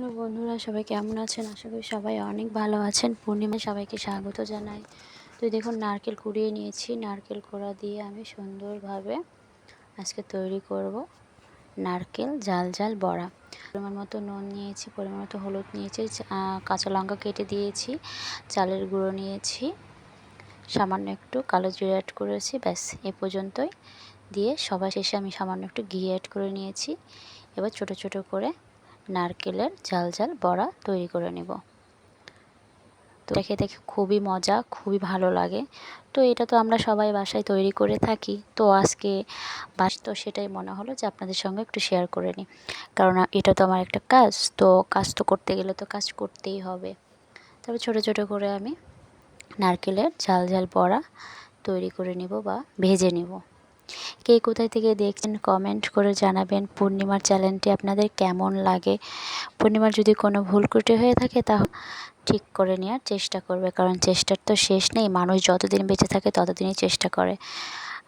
Hello বন্ধুরা, সবাই কেমন আছেন? আশা করি সবাই অনেক ভালো আছেন। পূর্ণিমায় সবাইকে স্বাগত জানাই। তো দেখুন, নারকেল কুড়িয়ে নিয়েছি। নারকেল কোড়া দিয়ে আমি সুন্দরভাবে আজকে তৈরি করব নারকেল জাল জাল বড়া। পরিমাণ মতো নুন নিয়েছি, পরিমাণ মতো হলুদ নিয়েছি কাঁচা লঙ্কা কেটে দিয়েছি, চালের গুঁড়ো নিয়েছি, সামান্য একটু কালো জিরে অ্যাড করেছি, ব্যাস, এ পর্যন্তই। দিয়ে সবার শেষে আমি সামান্য একটু ঘি অ্যাড করে নিয়েছি। এবার ছোট ছোট করে নারকেলের ঝাল ঝাল বড়া তৈরি করে নেব। তো দেখে দেখে খুবই মজা, খুবই ভালো লাগে। তো এটা তো আমরা সবাই বাসায় তৈরি করে থাকি। তো আজকে বাস তো সেটাই মনে হলো যে আপনাদের সঙ্গে একটু শেয়ার করে নিই। কারণ এটা তো আমার একটা কাজ, তো কাজ তো করতে গেলে তো কাজ করতেই হবে। তবে ছোট ছোট করে আমি নারকেলের ঝাল ঝাল বড়া তৈরি করে নিব বা ভেজে নিব। কে কোথায় থেকে দেখছেন কমেন্ট করে জানাবেন। পূর্ণিমার চ্যানেলটি আপনাদের কেমন লাগে? পূর্ণিমার যদি কোনো ভুল ত্রুটি হয়ে থাকে, তা ঠিক করে নেওয়ার চেষ্টা করবে, কারণ চেষ্টার তো শেষ নেই। মানুষ যতদিন বেঁচে থাকে, ততদিনই চেষ্টা করে।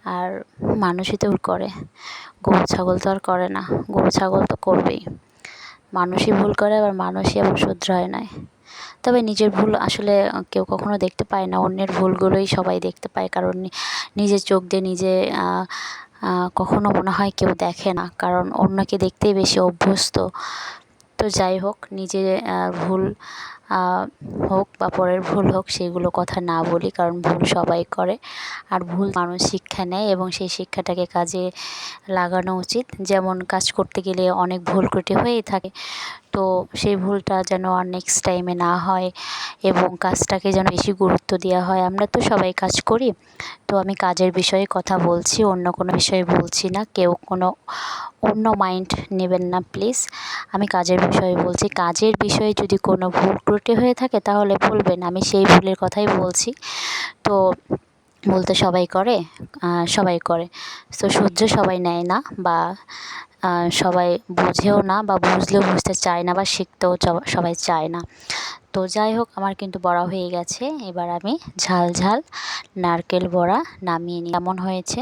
আর মানুষই তো করে। গরু, ছাগল তো আর করে না। গরু, ছাগল তো করবেই। মানুষই ভুল করে, আবার মানুষই আবার শুধরায় নেয় তবে নিজের ভুল আসলে কেউ কখনো দেখতে পায় না। অন্যের ভুলগুলোই সবাই দেখতে পায়, কারণ নিজের চোখ দিয়ে নিজে কখনো মনে হয় কেউ দেখে না। কারণ অন্যকে দেখতেই বেশি অভ্যস্ত। তো যাই হোক, নিজে ভুল হোক বা পরের ভুল হোক সেগুলো কথা না বলি, কারণ ভুল সবাই করে। আর ভুল মানুষ শিক্ষা নেয় এবং সেই শিক্ষাটাকে কাজে লাগানো উচিত। যেমন কাজ করতে গেলে অনেক ভুল ক্রুটি হয়েই থাকে, তো সেই ভুলটা যেন আর নেক্সট টাইমে না হয় এবং কাজটাকে যেন বেশি গুরুত্ব দেওয়া হয়। আমরা তো সবাই কাজ করি, তো আমি কাজের বিষয়ে কথা বলছি, অন্য কোনো বিষয়ে বলছি না। কেউ কোনো অন্য মাইন্ড নেবেন না প্লিজ আমি কাজের বিষয়ে বলছি। কাজের বিষয়ে যদি কোনো ভুল ত্রুটি হয়ে থাকে, তাহলে বলবেন আমি সেই ভুলের কথাই বলছি। তো বলতে সবাই করে সবাই করে। তো সহ্য সবাই নেয় না বা সবাই বোঝেও না বা বুঝলেও বুঝতে চায় না বা শিখতেও সবাই চায় না। তো যাই হোক, আমার কিন্তু বড়া হয়ে গেছে। এবার আমি ঝাল ঝাল নারকেল বড়া নামিয়ে নিই। কেমন হয়েছে?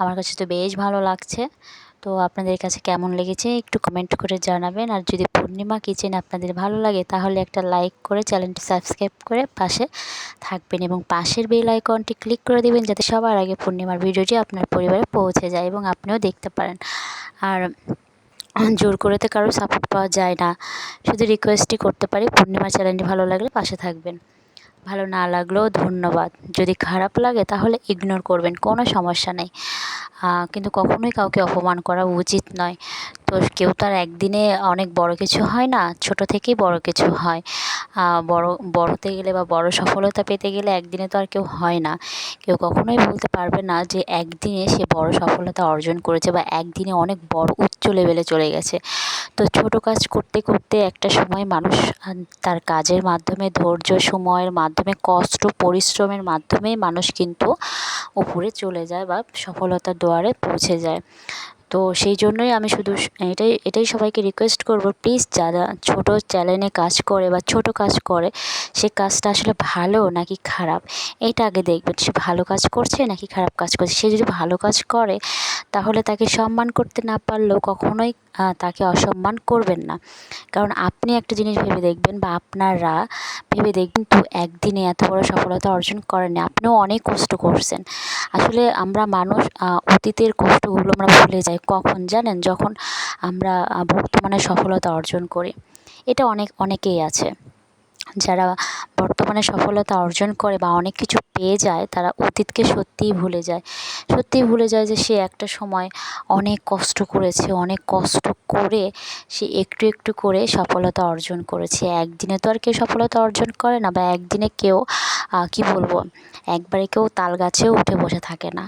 আমার কাছে তো বেশ ভালো লাগছে। তো আপনাদের কাছে কেমন লেগেছে একটু কমেন্ট করে জানাবেন। আর যদি পূর্ণিমা কিচেন আপনাদের ভালো লাগে, তাহলে একটা লাইক করে চ্যানেলটি সাবস্ক্রাইব করে পাশে থাকবেন এবং পাশের বেল আইকনটি ক্লিক করে দেবেন, যাতে সবার আগে পূর্ণিমার ভিডিওটি আপনার পরিবারে পৌঁছে যায় এবং আপনিও দেখতে পারেন। আর জোর করে তো কারও সাপোর্ট পাওয়া যায় না। শুধু রিকোয়েস্টই করতে পারি পূর্ণিমা চ্যানেলটি ভালো লাগলে পাশে থাকবেন। ভালো না লাগলেও ধন্যবাদ। যদি খারাপ লাগে, তাহলে ইগনোর করবেন, কোনো সমস্যা নেই। কিন্তু কখনোই কাউকে অপমান করা উচিত নয়। তো কেউ তার একদিনে অনেক বড় কিছু হয় না, ছোট থেকেই বড় কিছু হয়। বড়, বড়তে গেলে বা বড় সফলতা পেতে গেলে একদিনে তো আর কেউ হয় না। কেউ কখনোই বলতে পারবে না যে একদিনে সে বড় সফলতা অর্জন করেছে বা একদিনে অনেক বড় উচ্চ লেভেলে চলে গেছে। তো ছোট কাজ করতে করতে একটা সময় মানুষ তার কাজের মাধ্যমে, ধৈর্য সময়ের মাধ্যমে, কষ্ট, পরিশ্রমের মাধ্যমে মানুষ কিন্তু উপরে চলে যায় বা সফলতার দুয়ারে পৌঁছে যায়। তো সেই জন্যই আমি শুধু এটাই এটাই সবাইকে রিকোয়েস্ট করব প্লিজ যারা ছোট চ্যানেলে কাজ করে বা ছোট কাজ করে, সে কাজটা আসলে ভালো নাকি খারাপ? এটা আগে দেখবেন, সে ভালো কাজ করছে নাকি খারাপ কাজ করছে? সে যদি ভালো কাজ করে, তাহলে তাকে সম্মান করতে না পারলেও কখনোই তাকে অসম্মান করবেন না। কারণ আপনি একটা জিনিস ভেবে দেখবেন বা আপনারা ভেবে দেখবেন তো একদিনে এত বড় সফলতা অর্জন করেন আপনিও অনেক কষ্ট করছেন। আসলে আমরা মানুষ অতীতের কষ্টগুলো আমরা ভুলে যাই। কখন জানেন? যখন আমরা বর্তমানে সফলতা অর্জন করি। এটা অনেক, অনেকেই আছে। যারা বর্তমানে সফলতা অর্জন করে বা অনেক কিছু পেয়ে যায়, তারা অতীতকে সত্যিই ভুলে যায়। সত্যিই ভুলে যায় যে সে একটা সময় অনেক কষ্ট করেছে, অনেক কষ্ট করে সে একটু একটু করে সফলতা অর্জন করেছে। একদিনে তো আর কেউ সফলতা অর্জন করে না বা একদিনে কেউ কী বলব, একবারে কেউ তাল গাছেও উঠে বসে থাকে না।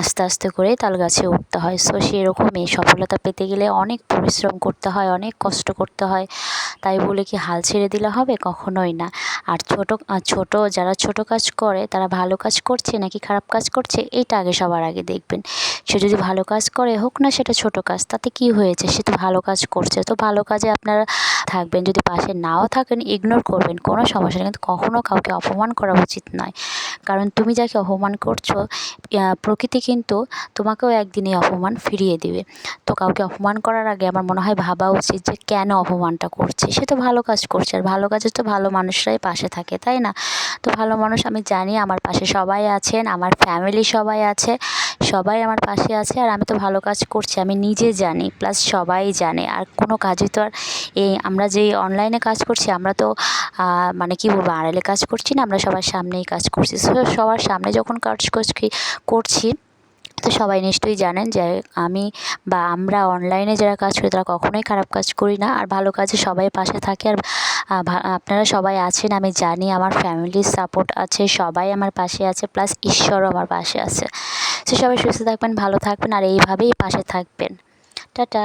আস্তে আস্তে করে তাল গাছে উঠতে হয়। সো সেরকমই সফলতা পেতে গেলে অনেক পরিশ্রম করতে হয়, অনেক কষ্ট করতে হয়। তাই বলে কি হাল ছেড়ে দিলে হবে? কখনোই না। আর ছোটো ছোটো, যারা ছোটো কাজ করে, তারা ভালো কাজ করছে নাকি খারাপ কাজ করছে? এইটা আগে সবার আগে দেখবেন। সে যদি ভালো কাজ করে, হোক না সেটা ছোটো কাজ, তাতে কি হয়েছে? সে তো ভালো কাজ করছে। তো ভালো কাজে আপনারা থাকবেন। যদি পাশে নাও থাকেন ইগনোর করবেন, কোনো সমস্যা নেই। কিন্তু কখনও কাউকে অপমান করা উচিত নয়। কারণ তুমি যাকে অপমান করছ প্রকৃতি কিন্তু তোমাকেও একদিন এই অপমান ফিরিয়ে দেবে। তো কাউকে অপমান করার আগে আমার মনে হয় ভাবা উচিত যে কেন অপমানটা করছে। সে তো ভালো কাজ করছে আর ভালো কাজে তো ভালো মানুষরাই পাশে থাকে তাই না? তো ভালো মানুষ আমি জানি আমার পাশে সবাই আছেন আমার ফ্যামিলি সবাই আছে সবাই আমার পাশে আছে আর আমি তো ভালো কাজ করছি আমি নিজে জানি প্লাস সবাই জানে। আর কোনো কাজই তো আর এই আমরা যে অনলাইনে কাজ করছি আমরা তো মানে কি বলব আড়ালে কাজ করছি না আমরা সবার সামনেই কাজ করছি। So, সবার সামনে যখন কাজ করছি করছি, তো সবাই নিশ্চয়ই জানেন যে আমি বা আমরা অনলাইনে যারা কাজ করি তারা কখনোই খারাপ কাজ করি না। আর ভালো কাজে সবাই পাশে থাকে। আর আপনারা সবাই আছেন, আমি জানি আমার ফ্যামিলির সাপোর্ট আছে, সবাই আমার পাশে আছে প্লাস ঈশ্বরও আমার পাশে আছে। তো সবাই সুস্থ থাকবেন, ভালো থাকবেন, আর এইভাবেই পাশে থাকবেন। টাটা।